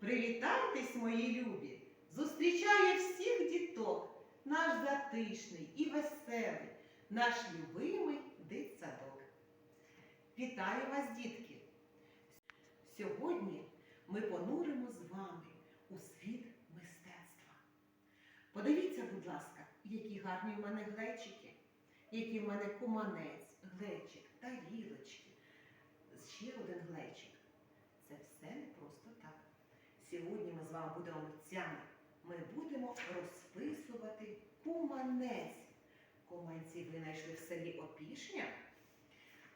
Привітайтесь, мої любі! Зустрічає всіх діток, наш затишний і веселий, наш любимий дитсадок. Вітаю вас, дітки! Сьогодні ми понуримо з вами у світ мистецтва. Подивіться, будь ласка, які гарні в мене глечики, які в мене куманець, глечик, тарілочки. Ще один глечик. Це все не просто так. Сьогодні ми з вами будемо митцями. Ми будемо розписувати куманець. Куманців ви знайшли в селі Опішня.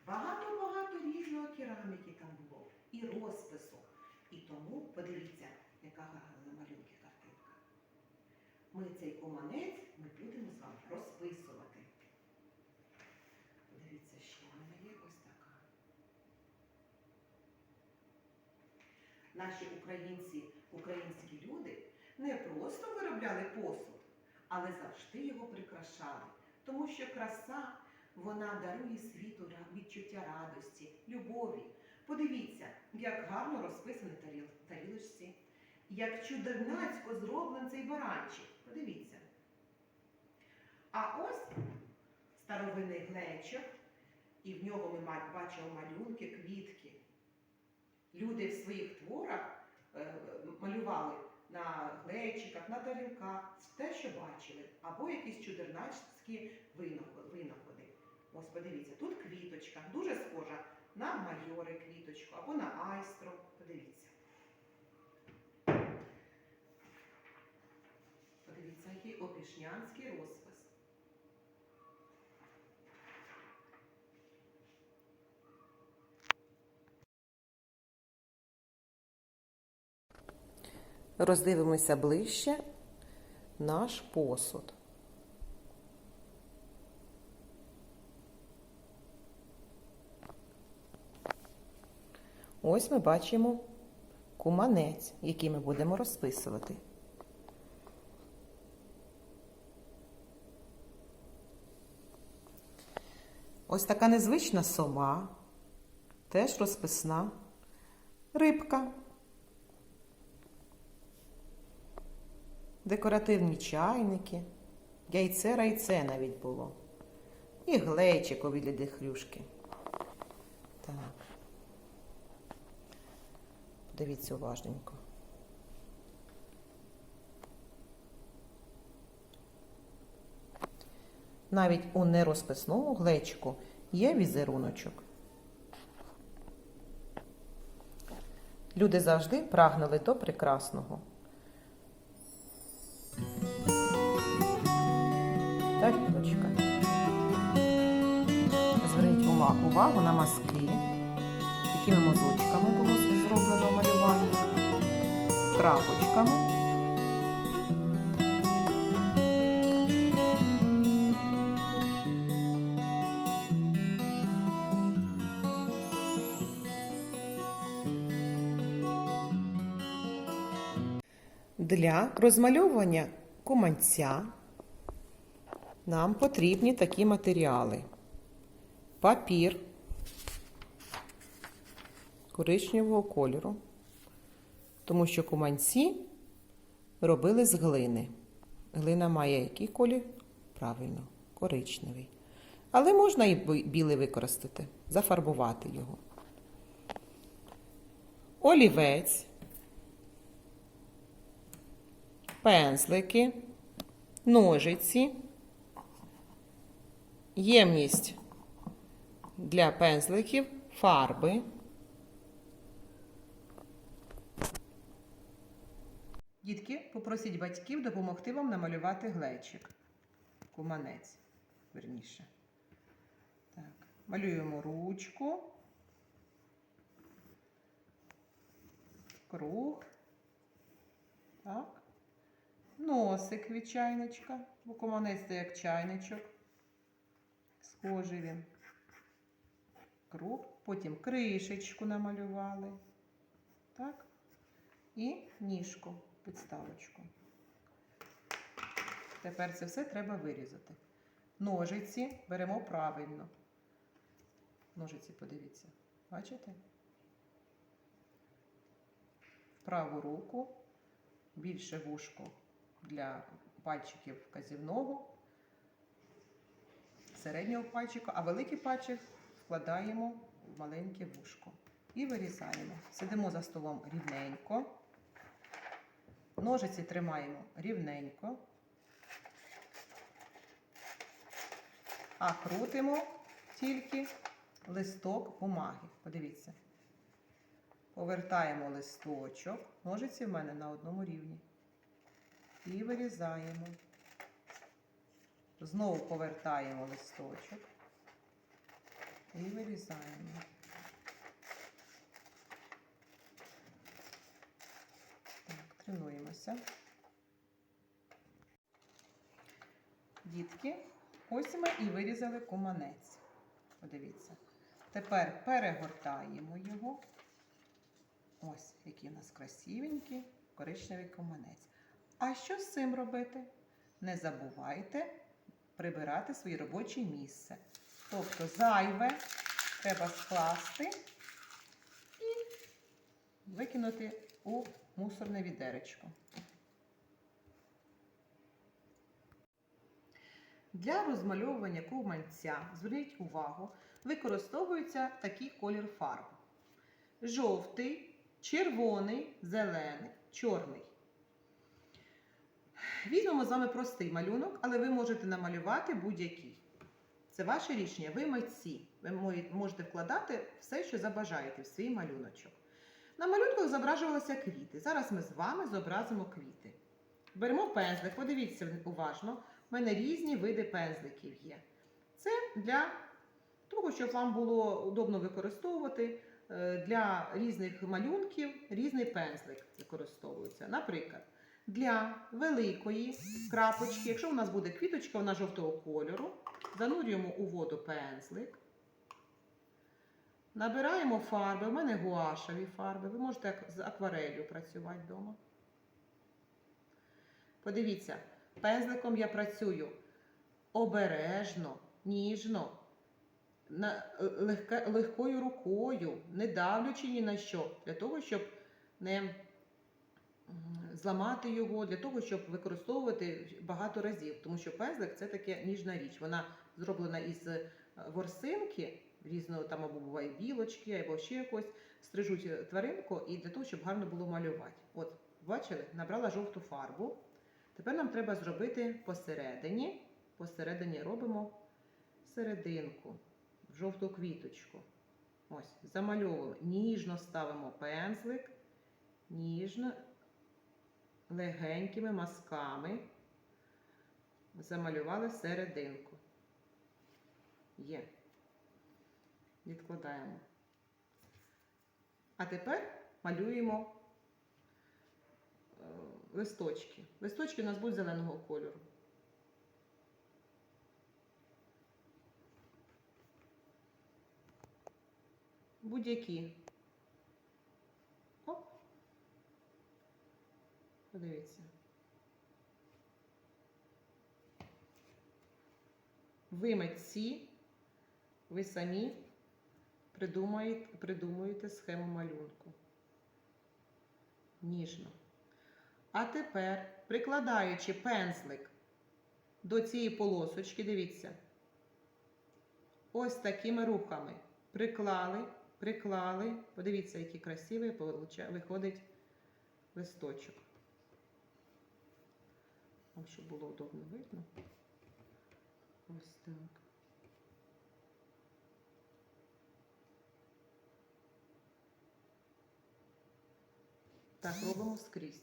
Багато-багато різної кераміки там було і розпису. І тому подивіться, яка гарна на малюнки картинка. Ми цей куманець ми будемо з вами розписувати. Подивіться, що в мене є ось така. Наші українці, українські люди не просто виробляли посуд, але завжди його прикрашали, тому що краса вона дарує світу відчуття радості, любові. Подивіться, як гарно розписаний таріл, тарілочці, як чудернацько зроблений цей баранчик. Подивіться. А ось старовинний глечик, і в нього ми бачимо малюнки, квітки. Люди в своїх творах е, малювали на глечиках, на тарілках, те, що бачили, або якісь чудернацькі винаходи. Ось подивіться, тут квіточка, дуже схожа на майори квіточку або на айстру. Подивіться. Подивіться, який опішнянський розпис. Роздивимося ближче наш посуд. Ось ми бачимо куманець, який ми будемо розписувати. Ось така незвична сова, теж розписна, рибка. Декоративні чайники, яйце райце навіть було. І глечик у вигляді хрюшки. Так. Дивіться уважненько. Навіть у нерозписному глечику є візеруночок. Люди завжди прагнули до прекрасного. Увагу на мазки, якими мазочками було зроблено малювання, крапочками. Для розмальовування куманця нам потрібні такі матеріали: папір коричневого кольору, тому що куманці робили з глини. Глина має який колір? Правильно, коричневий. Але можна і бі- білий використати, зафарбувати його. Олівець, пензлики, ножиці ємність для пензликів, фарби. Дітки, попросіть батьків допомогти вам намалювати глечик. Куманець, верніше. Так, малюємо ручку. Круг. Так. Носик від чайничка, бо куманець це як чайничок. Схожий він. Круг. Потім кришечку намалювали. Так. І ніжку, підставочку. Тепер це все треба вирізати. Ножиці беремо правильно. Ножиці, подивіться. Бачите? праву руку, більше вушко для пальчиків вказівного, середнього пальчика, а великий пальчик вкладаємо в маленьке вушко і вирізаємо. Сидимо за столом рівненько. Ножиці тримаємо рівненько. А крутимо тільки листок бумаги. Подивіться. Повертаємо листочок. Ножиці в мене на одному рівні. І вирізаємо. Знову повертаємо листочок. І вирізаємо. Так, тренуємося. Дітки, ось ми і вирізали куманець. Подивіться. Тепер перегортаємо його. Ось, який у нас красивенький коричневий куманець. А що з цим робити? Не забувайте прибирати своє робоче місце. Тобто зайве треба скласти і викинути у мусорне відеречко. Для розмальовування куманця, зверніть увагу, використовується такий колір фарб. Жовтий, червоний, зелений, чорний. Візьмемо з вами простий малюнок, але ви можете намалювати будь-який. Це ваше рішення, ви митці. Ви можете вкладати все, що забажаєте в свій малюночок. На малюнках зображувалися квіти. Зараз ми з вами зобразимо квіти. Беремо пензлик, подивіться уважно. У мене різні види пензликів є. Це для того, щоб вам було удобно використовувати е, для різних малюнків різний пензлик використовується. Наприклад, для великої крапочки, якщо у нас буде квіточка, вона жовтого кольору, занурюємо у воду пензлик. Набираємо фарби, у мене гуашеві фарби. Ви можете з акварелью працювати вдома. Подивіться, пензликом я працюю обережно, ніжно, легкою рукою, не давлячи ні на що, для того, щоб не зламати його, для того, щоб використовувати багато разів. Тому що пензлик це таке ніжна річ. Вона зроблена із е, ворсинки, різного там або буває білочки, або ще якось стрижуть е, тваринку, і для того, щоб гарно було малювати. От, бачили, набрала жовту фарбу. Тепер нам треба зробити посередині. Посередині робимо серединку, в жовту квіточку. Ось, замальовуємо. Ніжно ставимо пензлик, ніжно, легенькими мазками. Замалювали серединку. Є. Відкладаємо. А тепер малюємо е, листочки. Листочки у нас будуть зеленого кольору. Будь-які. Подивіться. Ви митці, ви самі придумаєте, придумуєте схему малюнку. Ніжно. А тепер, прикладаючи пензлик до цієї полосочки, дивіться, ось такими рухами приклали, приклали. Подивіться, який красивий виходить листочок. Вам, щоб було удобно видно. Ось так. Так, робимо скрізь.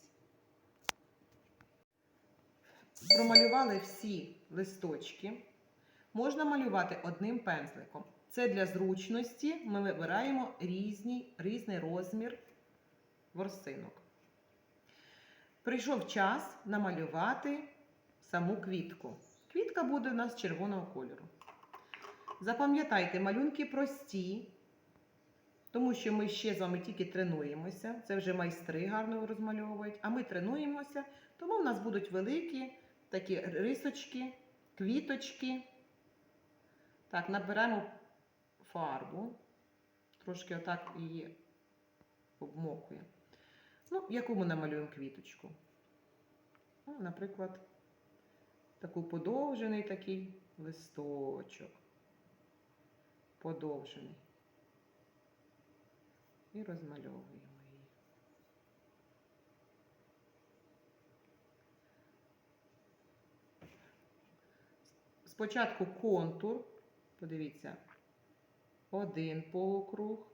Промалювали всі листочки. Можна малювати одним пензликом. Це для зручності ми вибираємо різні, різний розмір ворсинок. Прийшов час намалювати саму квітку. Квітка буде у нас червоного кольору. Запам'ятайте, малюнки прості, тому що ми ще з вами тільки тренуємося. Це вже майстри гарно розмальовують, а ми тренуємося, тому в нас будуть великі такі рисочки, квіточки. Так, набираємо фарбу, трошки отак її обмокуємо. Ну, яку ми намалюємо квіточку? Ну, наприклад, таку подовжений такий листочок. Подовжений. І розмальовуємо її. Спочатку контур. Подивіться, один полукруг,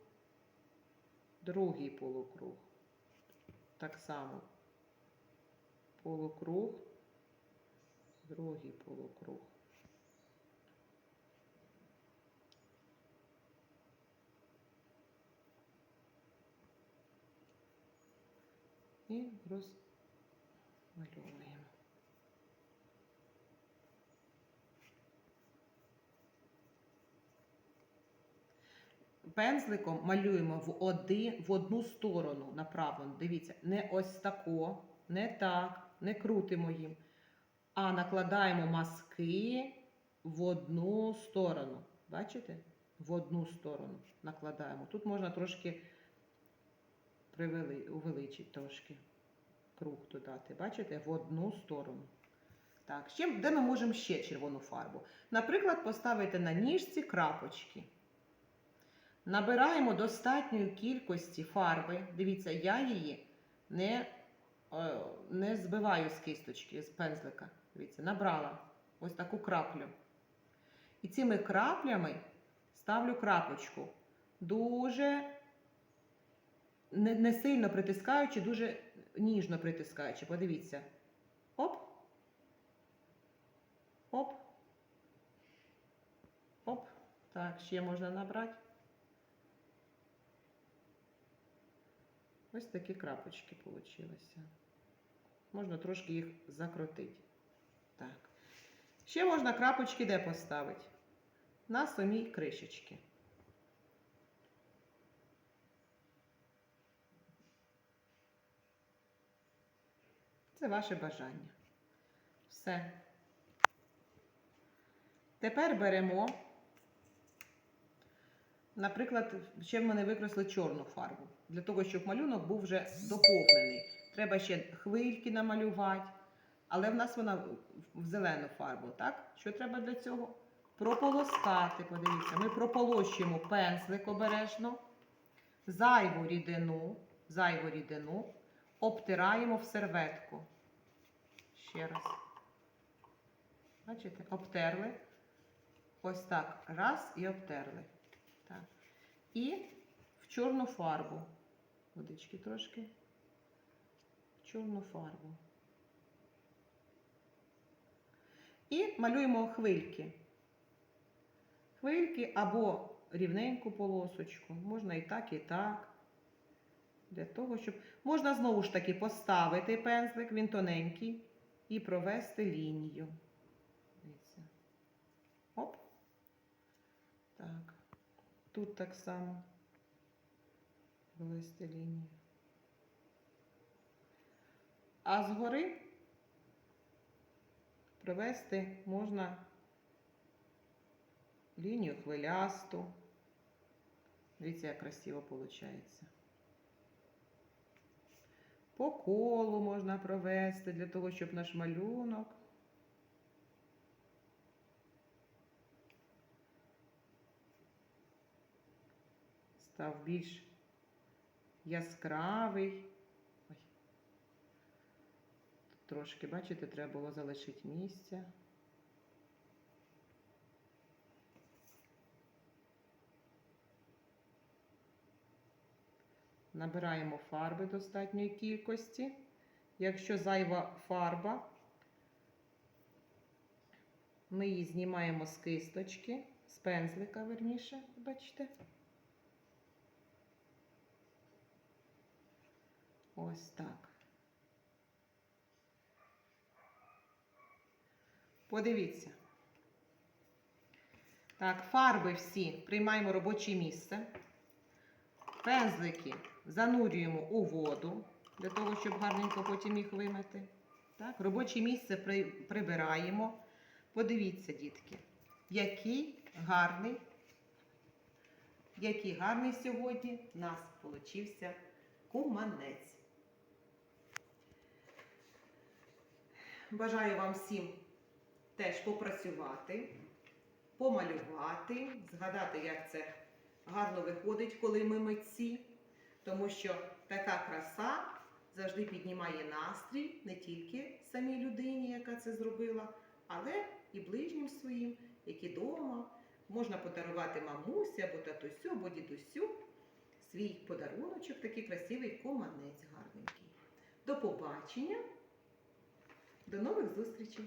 другий полукруг. Так само полукруг, другий полукруг. І розмальовуємо. Пензликом малюємо в, один, в одну сторону направлено. Дивіться, не ось тако, не так, не крутимо їм, а накладаємо маски в одну сторону. Бачите? В одну сторону накладаємо. Тут можна трошки привели, увеличити трошки круг додати. Бачите? В одну сторону. Так, ще, де ми можемо ще червону фарбу? Наприклад, поставити на ніжці крапочки. Набираємо достатньої кількості фарби. Дивіться, я її не, е, не збиваю з кисточки, з пензлика. Дивіться, набрала ось таку краплю. І цими краплями ставлю крапочку. Дуже не, не сильно притискаючи, дуже ніжно притискаючи. Подивіться. Оп. Оп. Оп. Так, ще можна набрати. Ось такі крапочки получилися. Можна трошки їх закрутити. Так. Ще можна крапочки де поставити? На самій кришечці. Це ваше бажання. Все. Тепер беремо, наприклад, ще в мене викресли чорну фарбу. Для того, щоб малюнок був вже доповнений. Треба ще хвильки намалювати, але в нас вона в- зелену фарбу, так? Що треба для цього? Прополоскати, подивіться, ми прополощуємо пензлик обережно, зайву рідину, зайву рідину обтираємо в серветку. Ще раз. Бачите, обтерли. Ось так. Раз і обтерли. Так. І в чорну фарбу. Водички трошки. В чорну фарбу. І малюємо хвильки. Хвильки або рівненьку полосочку. Можна і так, і так. Для того, щоб можна знову ж таки поставити пензлик, він тоненький, і провести лінію. Дивіться. Оп. Так. Тут так само провести лінію. А згори провести можна лінію хвилясту. Дивіться, як красиво виходить. По колу можна провести для того, щоб наш малюнок став більш яскравий. Ой. Трошки, бачите, треба було залишити місця. Набираємо фарби достатньої кількості. Якщо зайва фарба, ми її знімаємо з кисточки, з пензлика, верніше, бачите. Ось так. Подивіться. Так, фарби всі приймаємо робоче місце. Пензлики занурюємо у воду, для того, щоб гарненько потім їх вимити. Так, робоче місце при, прибираємо. Подивіться, дітки, який гарний, який гарний сьогодні у нас получився куманець. Бажаю вам всім теж попрацювати, помалювати, згадати, як це гарно виходить, коли ми митці, тому що така краса завжди піднімає настрій не тільки самій людині, яка це зробила, але і ближнім своїм, які вдома. Можна подарувати мамусі або татусю, або дідусю свій подаруночок, такий красивий куманець гарненький. До побачення, до нових зустрічей!